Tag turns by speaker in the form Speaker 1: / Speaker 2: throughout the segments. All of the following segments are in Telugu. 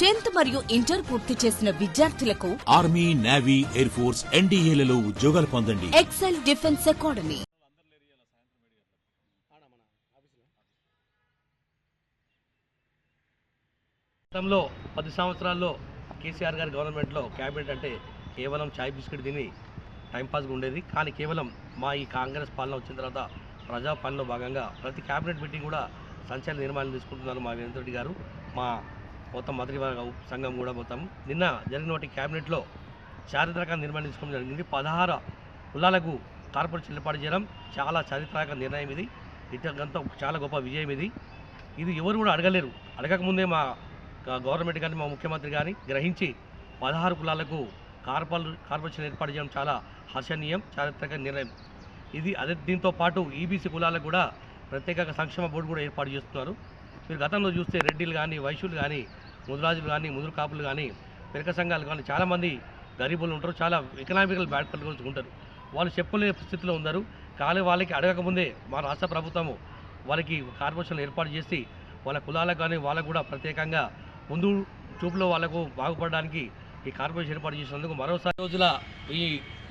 Speaker 1: టెన్త్ మరియు ఇంటర్ పూర్తి చేసిన విద్యార్థులకు
Speaker 2: ఆర్మీ నేవీ ఎయిర్ ఫోర్స్ ఎన్డీఏలలో ఉద్యోగాలు పొందండి.
Speaker 1: Excel defence academy.
Speaker 3: గతంలో పది సంవత్సరాల్లో కేసీఆర్ గారి గవర్నమెంట్లో క్యాబినెట్ అంటే కేవలం చాయ్ బిస్కెట్ తిని టైంపాస్గా ఉండేది. కానీ కేవలం మా ఈ కాంగ్రెస్ పాలన వచ్చిన తర్వాత ప్రజా పాలనలో భాగంగా ప్రతి క్యాబినెట్ మీటింగ్ కూడా సంచలన నిర్మాణం తీసుకుంటున్నారు మా వీరేంద్ర రెడ్డి గారు. మా మొత్తం మంత్రివర్గ సంఘం కూడా మొత్తం. నిన్న జరిగినటువంటి క్యాబినెట్లో చారిత్రక నిర్మాణం తీసుకోవడం జరిగింది. పదహారు కులాలకు కార్పొరేషన్ ఏర్పాటు చేయడం చాలా చారిత్రక నిర్ణయం ఇది. ఇటంతా చాలా గొప్ప విజయం ఇది. ఇది ఎవరు కూడా అడగలేరు. అడగకముందే మా గవర్నమెంట్ కానీ మా ముఖ్యమంత్రి కానీ గ్రహించి పదహారు కులాలకు కార్పల్ కార్పొరేషన్ ఏర్పాటు చేయడం చాలా హర్షణీయం చారిత్రక నిర్ణయం. ఇది అదే దీంతో పాటు ఈబీసీ కులాలకు కూడా ప్రత్యేక సంక్షేమ బోర్డు కూడా ఏర్పాటు చేస్తున్నారు. మీరు గతంలో చూస్తే రెడ్డిలు కానీ వైశ్యులు కానీ ముదురాజులు కానీ ముదురు కాపులు కానీ పెరక సంఘాలు కానీ చాలామంది గరీబులు ఉంటారు. చాలా ఎకనామికల్ బ్యాక్వర్డ్ ఉంటారు. వాళ్ళు చెప్పలేని స్థితిలో ఉన్నారు. కానీ వాళ్ళకి అడగకముందే మా రాష్ట్ర ప్రభుత్వము వాళ్ళకి కార్పొరేషన్ ఏర్పాటు చేసి వాళ్ళ కులాలకు కానీ వాళ్ళకు కూడా ప్రత్యేకంగా ముందు చూపులో వాళ్ళకు బాగుపడడానికి ఈ కార్పొరేషన్ ఏర్పాటు చేసినందుకు మరోసారి రోజుల ఈ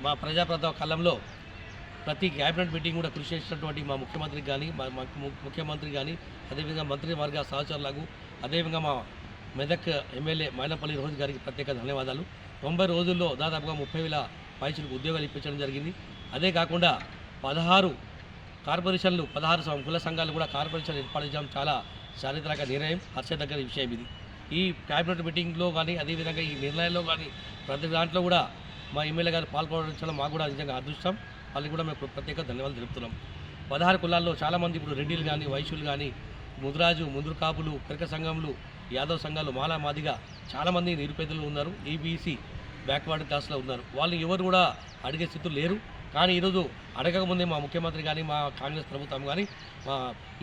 Speaker 3: మా ప్రజాప్రభుత్వ కాలంలో ప్రతి క్యాబినెట్ మీటింగ్ కూడా కృషి చేసినటువంటి మా ముఖ్యమంత్రికి కానీ మా ముఖ్యమంత్రి కానీ అదేవిధంగా మంత్రి వర్గ సహచరులకు అదేవిధంగా మా మెదక్ ఎమ్మెల్యే మైనపల్లి రోజు గారికి ప్రత్యేక ధన్యవాదాలు. తొంభై రోజుల్లో దాదాపుగా ముప్పై వేల పైసలకు ఉద్యోగాలు ఇప్పించడం జరిగింది. అదే కాకుండా పదహారు కార్పొరేషన్లు పదహారు కుల సంఘాలు కూడా కార్పొరేషన్ ఏర్పాటు చేయడం చాలా చారిత్రక నిర్ణయం హర్షదగ్గర విషయం ఇది. ఈ క్యాబినెట్ మీటింగ్లో కానీ అదేవిధంగా ఈ నిర్ణయంలో కానీ ప్రతి దాంట్లో కూడా మా ఎమ్మెల్యే గారు పాల్గొనడం మాకు కూడా నిజంగా అదృష్టం. వాళ్ళకి కూడా మేము ప్రత్యేక ధన్యవాదాలు తెలుపుతున్నాం. పదహారు కులాల్లో చాలామంది ఇప్పుడు రెడ్డిలు కానీ వైశ్యులు కానీ ముదురాజు ముందురు కాపులు కరిక సంఘములు యాదవ్ సంఘాలు మాలా మాదిగా చాలామంది నిరుపేదలు ఉన్నారు. ఈబీసీ బ్యాక్వర్డ్ క్లాస్లో ఉన్నారు. వాళ్ళు ఎవరు కూడా అడిగే స్థితులు లేరు. కానీ ఈరోజు అడగకముందే మా ముఖ్యమంత్రి కానీ మా కాంగ్రెస్ ప్రభుత్వం కానీ మా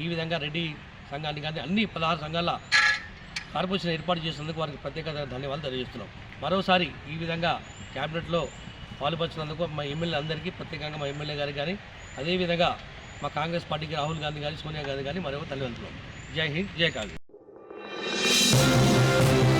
Speaker 3: ఈ విధంగా రెడ్డి సంఘాన్ని కానీ అన్ని పదహారు సంఘాల కార్పొరేషన్ ఏర్పాటు చేసినందుకు వారికి ప్రత్యేక ధన్యవాదాలు తెలియజేస్తున్నాం. మరోసారి ఈ విధంగా క్యాబినెట్లో పాల్పంచినందుకు మా ఎమ్మెల్యే అందరికీ ప్రత్యేకంగా మా ఎమ్మెల్యే గారికి కానీ అదేవిధంగా మా కాంగ్రెస్ పార్టీకి రాహుల్ గాంధీ కానీ సోనియా గాంధీ కానీ మరొక తల్లిదండ్రులు జై హింద్ జై కాంగ్రెస్ Thank you.